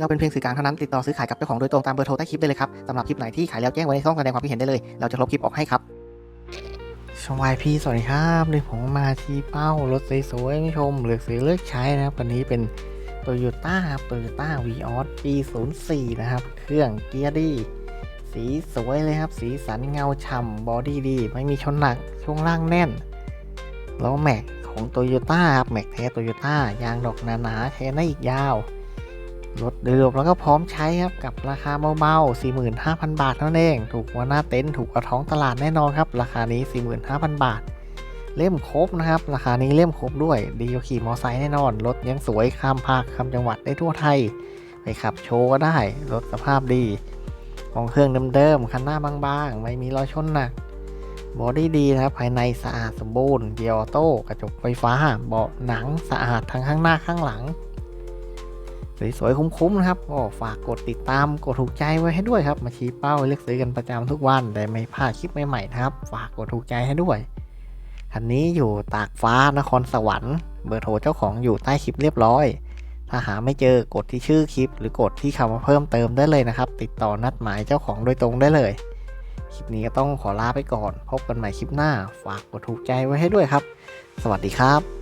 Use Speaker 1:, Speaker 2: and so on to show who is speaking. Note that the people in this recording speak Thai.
Speaker 1: เราเป็นเพียงสื่อกลางเท่านั้นติดต่อซื้อขายกับเจ้าของโดยตรงตามเบอร์โทรใต้คลิปได้เลยครับสำหรับคลิปไหนที่ขายแล้วแจ้งไว้ในช่องแสดงความคิดเห็นได้เลย เราจะลบคลิปออกให้ครับชวายพี่สวัสดีครับนี่ผมมาที่เป้ารถสวยๆไม่ชมเลือกซื้อเลือกใช้นะครับวันนี้เป็นโตโยต้าครับโตโยต้าวีออสปี04 นะครับ เครื่องเกียร์ดี สีสวยเลยครับ สีสันเงาฉ่ำบอดี้ดี ไม่มีชนหนัก ช่วงล่างแน่นล้อแม็กของโตโยต้าครับแม็กแท้โตโยต้ายางดอกหนาๆใช้ได้อีกยาว รถเดิมแล้วก็พร้อมใช้ครับกับราคาเบาๆ 45,000 บาทเท่านั้นเอง ถูกกว่าหน้าเต็นท์ถูกกว่าท้องตลาดแน่นอนครับ ราคานี้ 45,000 บาท เล่มครบนะครับ ราคานี้เล่มครบด้วยดีกว่าขี่มอไซค์แน่นอน รถยังสวยข้ามภาคข้ามจังหวัดได้ทั่วไทย ไปขับโชว์ก็ได้ รถสภาพดี ของเครื่องเดิมๆคันหน้าบางๆ ไม่มีรอยชนหนักบอดี้ดีนะครับภายในสะอาดสมบูรณ์เกียร์ออโต้กระจกไฟฟ้าเบาะหนังสะอาดทั้งข้างหน้าข้างหลัง สวยๆคุ้มๆนะครับก็ฝากกดติดตามกดถูกใจไว้ให้ด้วยครับ มาชี้เป้าเลือกซื้อกันประจำทุกวันแต่ไม่พลาดคลิปใหม่ๆนะครับ ฝากกดถูกใจให้ด้วยคันนี้อยู่ตากฟ้านครสวรรค์เบอร์โทรเจ้าของอยู่ใต้คลิปเรียบร้อย ถ้าหาไม่เจอกดที่ชื่อคลิป หรือกดที่คำว่าเพิ่มเติมได้เลยนะครับ ติดต่อนัดหมายเจ้าของโดยตรงได้เลย คลิปนี้ก็ต้องขอลาไปก่อน พบกันใหม่คลิปหน้า ฝากกดถูกใจไว้ให้ด้วยครับ สวัสดีครับ